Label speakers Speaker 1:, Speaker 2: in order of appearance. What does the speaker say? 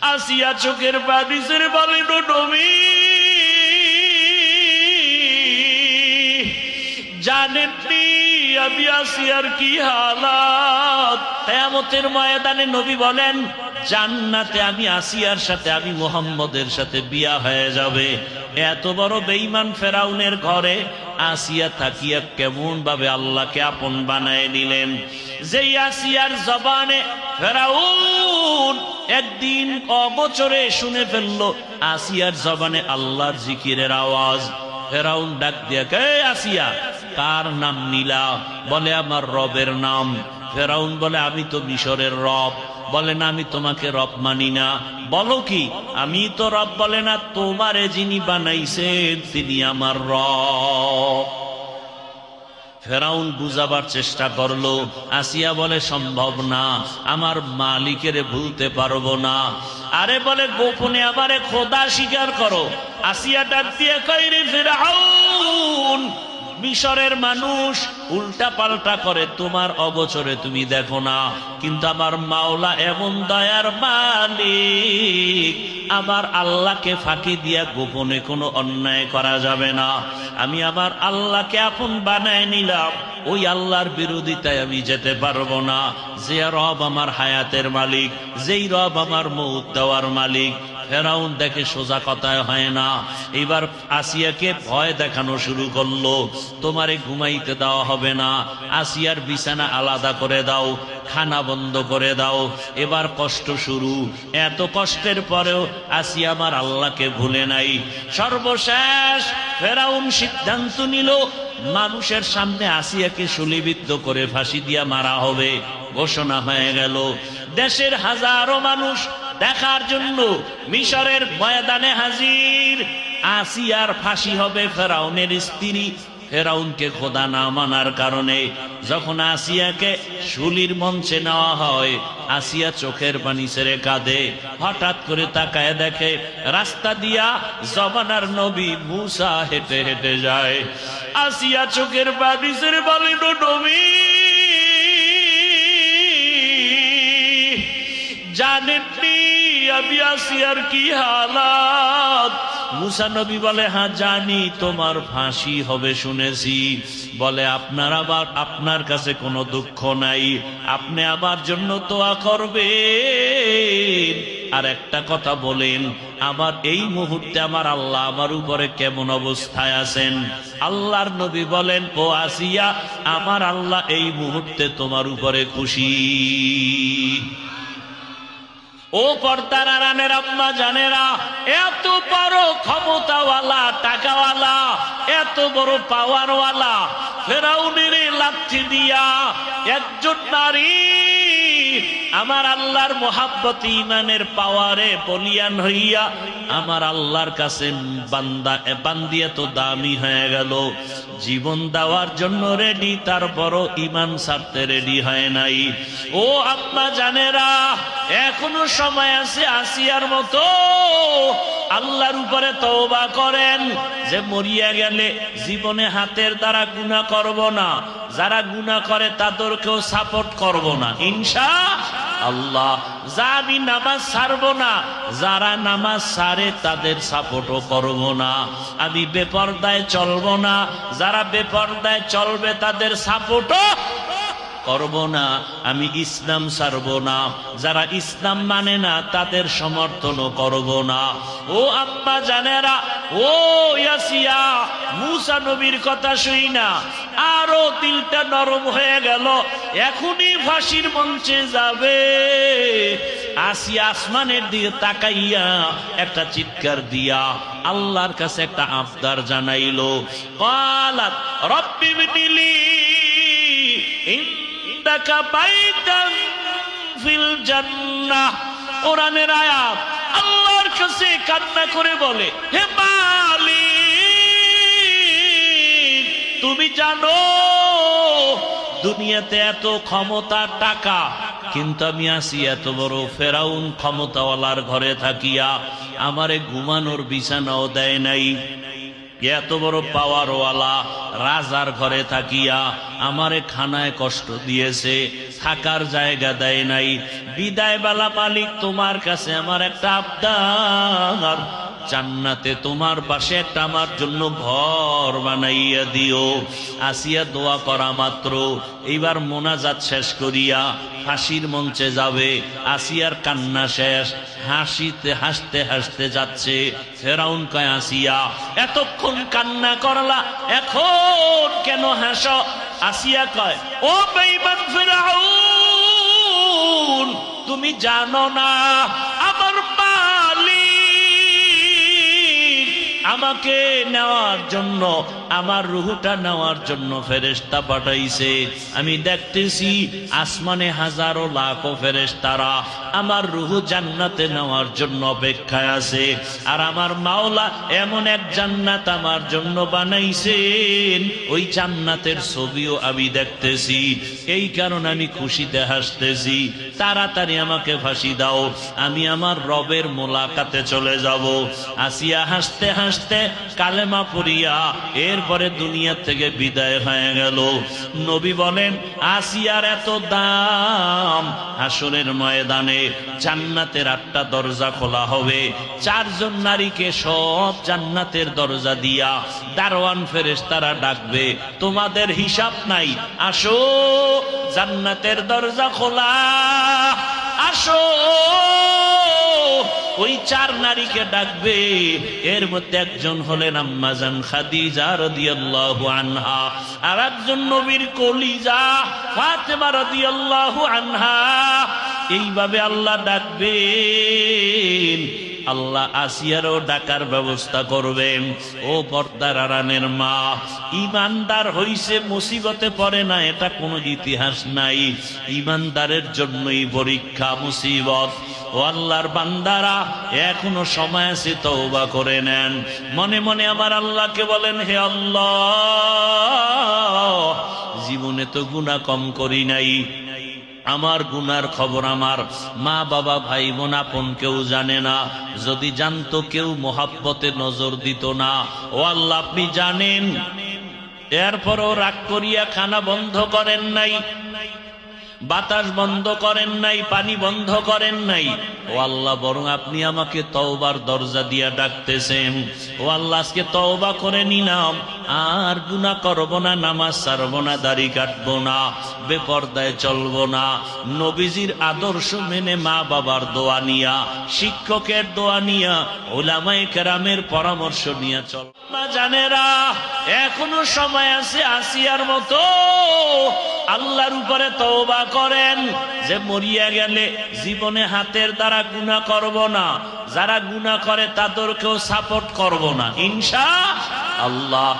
Speaker 1: আসিয়া চোখের বলেন "ও নবী জানেননি আমি আসিয়ার কি হালাত। কেয়ামতের ময়দানে নবী বলেন, জান্নাতে আমি আসিয়ার সাথে আমি মোহাম্মদের সাথে বিয়া হয়ে যাবে। এত বড় বেঈমান ফেরাউনের ঘরে আসিয়া থাকিয়া কেমন ভাবে আল্লাহকে আপন বানায় নিলেন যেই আসিয়ার জবানে ফেরাউন একদিন অবচরে শুনে ফেলল, আসিয়ার জবানে আল্লাহর জিকিরের আওয়াজ। ফেরাউন ডাক দিয়া, কে আসিয়া? কার নাম নীলা? বলে, আমার রবের নাম। ফেরাউন বলে, আমি তো মিশরের রব। বলে না আমি তোমাকে রব মানি না। বলো কি, আমি তো রব বলে না, তোমারে যিনি বানাইছেন তিনি আমার রব। ফেরাউন বুঝাবার চেষ্টা করল, আসিয়া বলে, সম্ভব না, আমার মালিকের ভুলতে পারব না। আরে বলে, গোপনে আমারে খোদা স্বীকার করো। আসিয়া ডাক দিয়ে কইরে ফেরাউন মিশরের মানুষ উল্টা পাল্টা করে, তোমার অগোচরে তুমি দেখো না, কিন্তু আমার মাওলা এমন দয়ার মালিক। আমার আল্লাহকে ফাঁকি দিয়া গোপনে কোনো অন্যায় করা যাবে না। আমি আমার আল্লাহকে আপন বানায় নিলাম। ওই আল্লাহর বিরোধিতায় আমি যেতে পারব না। যে রব আমার হায়াতের মালিক, যেই রব আমার মৌত দেওয়ার মালিক। ফেরাউন দেখে সোজা কথায় হয় না। এবার আসিয়াকে ভয় দেখানো শুরু করল। তোমারে ঘুমাইতে দেওয়া হবে না। আসিয়ার বিছানা আলাদা করে দাও, খানা বন্ধ করে দাও। এবার কষ্ট শুরু। এত কষ্টের পরেও আসিয়া আমার আল্লাহকে ভুলে নাই। সর্বশেষ ফেরাউন সিদ্ধান্ত নিল, মানুষের সামনে আসিয়াকে সুলিবিদ্ধ করে ফাঁসি দিয়া মারা হবে। ঘোষণা হয়ে গেল, দেশের হাজারো মানুষ দেখার জন্য মিশরের ময়দানে হাজির। আসিয়ার ফাঁসি হবে ফেরাউনের স্ত্রী ফেরাউনকে খোদা না মানার কারণে যখন আসিয়াকে শুলির মঞ্চে নেওয়া হয়, আসিয়া চোখের পানি ছেড়ে কাঁদে। হঠাৎ করে তাকায় দেখে রাস্তা দিয়া জমানার নবী মুসা হেঁটে হেঁটে যায়। আসিয়া চোখের পানি ছেড়ে বলেন "ও নবী, জানেননি আমি আসিয়ার কি হালাত? মুসা নবী বলে হ্যাঁ জানি তোমার ফাঁসি হবে শুনেছি। বলে, আপনার আবার, আপনার কাছে কোনো দুঃখ নাই। আপনি আমার জন্য তোয়া করবেন। আর একটা কথা বলেন, আমার এই মুহূর্তে আমার আল্লাহ আমার উপরে কেমন অবস্থায় আছেন? আল্লাহর নবী বলেন, ও আসিয়া, আমার আল্লাহ এই মুহূর্তে তোমার উপরে খুশি। ও পর্দার আরানের আম্মা, জানেরা, এত এত বড় পাওয়ারওয়ালা ফেরাউনের লাঠি দিয়া একজন নারী আমার আল্লাহর মোহাব্বত ইমানের পাওয়ারে বলিয়ান হইয়া আমার আল্লাহর কাছে বান্দা বান্দিয়া তো দামি হয়ে গেল। জীবন দেওয়ার জন্য রেডি তার বড় ইমান ছাড়তে রেডি হয় নাই। ও আম্মা জানেরা, এখনও সময় আছে আসিয়ার মতো আল্লাহর উপরে তওবা করেন যে মরিয়া গেলে জীবনে হাতের দ্বারা গুণা করব না। যারা গুণা করে তাদেরকেও সাপোর্ট করব না। ইনশা আল্লাহ যা আমি নামাজ ছাড়বো না, যারা নামাজ ছাড়ে তাদের সাপোর্টও করব না। আমি বেপর্দায় চলবো না, যারা বেপর্দায় চলবে তাদের সাপোর্টও করব না, আমি ইসলাম ছাড়ব না। যারা ইসলাম মানে না, তাদের সমর্থনও করব না। ও আম্মা জানেরা, ও ইয়াসিয়া, মুসা নবীর কথা শুই না। আরও দিলটা নরম হয়ে গেল, এখনই ফাঁসির মঞ্চে যাবে। আসি আসমানের দিকে তাকাইয়া একটা চিৎকার দিয়া আল্লাহর কাছে একটা আবদার জানাইলো। কালাত, রব্বি বিনিলি ইন্দাকা বাইতান ফিল জান্নাহ। কোরআনের আয়াত আল্লাহর কাছে কান্না করে বলে, হে মালিক, তুমি জানো দুনিয়াতে এত ক্ষমতা টাকা, কিন্তু আমি আসি এত বড় ফেরাউন ক্ষমতাওয়ালার ঘরে থাকিয়া। আমারে ঘুমানোর বিছানাও দেয় নাই। এত বড় পাওয়ারওয়ালা, রাজার ঘরে থাকিয়া আমারে খানায় কষ্ট দিয়েছে, থাকার জায়গা দেয় নাই। বিদায় বেলা মালিক তোমার কাছে আমার একটা আবদার। জান্নাতে তোমার পাশে একটা আমার জন্য ঘর বানাইয়া দিও। আসিয়া দোয়া করা মাত্র। এইবার মোনাজাত শেষ করিয়া হাসির মঞ্চে যাবে। আসিয়ার কান্না শেষ। হাসিতে, হাসতে হাসতে যাচ্ছে ফেরাউন কয়, আসিয়া, এতক্ষণ কান্না করলা, এখন কেন হাস? আসিয়া কয়, ও বেইমান ফেরাউন, তুমি জানো না আমাকে নেওয়ার জন্য, আমার রুহুটা নেওয়ার জন্য ফেরেস্তা পাঠাইছে। আমি দেখতেছি আসমানে হাজারো লাখো ফেরেস্তারা আমার রুহু জান্নাতে নেওয়ার জন্য অপেক্ষায় আছে। আর আমার মাওলা এমন এক জান্নাত আমার জন্য বানাইছেন, ওই জান্নাতের ছবিও আমি দেখতেছি। এই কারণে আমি খুশিতে হাসতেছি। তাড়াতাড়ি আমাকে ফাঁসি দাও, আমি আমার রবের মোলাকাতে চলে যাব। আসিয়া হাসতে হাসতে কালেমা পড়িয়া এরপরে দুনিয়া থেকে বিদায় হয়ে গেল। নবী বলেন, আসিয়ার এত দাম, হাসরের ময়দানে জান্নাতের আটটা দরজা খোলা হবে। চারজন নারীকে সব জান্নাতের দরজা দিয়া দারোয়ান ফেরেশতারা ডাকবে, তোমাদের হিসাব নাই, আসো, জান্নাতের দরজা খোলা, আসো। ওই চার নারীকে ডাকবে। এর মধ্যে একজন হলেন আম্মাজান খাদিজা রাদিয়াল্লাহু আনহা আর একজন নবীর কলিজা ফাতেমা রাদিয়াল্লাহু আনহা। এইভাবে আল্লাহ ডাকবেন। আল্লাহ আসিয়ারও ডাকার ব্যবস্থা করবেন ও পর্দার আরানের মা, ইমানদার হইছে, মুসিবতে পড়ে না, এটা কোনো ইতিহাস নাই। ইমানদারের জন্যই পরীক্ষা, মুসিবত। ও আল্লাহর বান্দারা, এখনও সময় আছে, তওবা করে নেন। মনে মনে আমার আল্লাহকে বলেন, হে আল্লাহ, জীবনে তো গুণা কম করি নাই। আমার গুনার খবর আমার। মা, বাবা, ভাই, বোন, আপন কেউ জানে না। যদি জানতো কেউ মোহাব্বতে নজর দিত না। ও আল্লাহ, আপনি জানেন। এরপরও রাগ করিয়া খানা বন্ধ করেন নাই। বাতাস বন্ধ করেন নাই, পানি বন্ধ করেন নাই। ও আল্লাহ, বরং আপনি আমাকে তওবার দরজা দিয়া ডাকতেছেন। ও আল্লাহ, আজকে তওবা করে নিলাম। আর গুনাহ করব না, নামাজ ছাড়ব না, দাড়ি কাটবো না, বেপর্দায় চলবো না। নবীজির আদর্শ মেনে মা বাবার দোয়া নিয়া, শিক্ষকের দোয়া নিয়া, ওলামায়ে কেরামের পরামর্শ নিয়া চল। জানেরা এখনও সময় আছে আসিয়ার মতো। আল্লাহর উপরে তওবা করেন যে মরিয়া গেলে জীবনে হাতের দ্বারা গুণা করব না। যারা গুণা করে তাদেরকেও সাপোর্ট করব না। ইনশা আল্লাহ।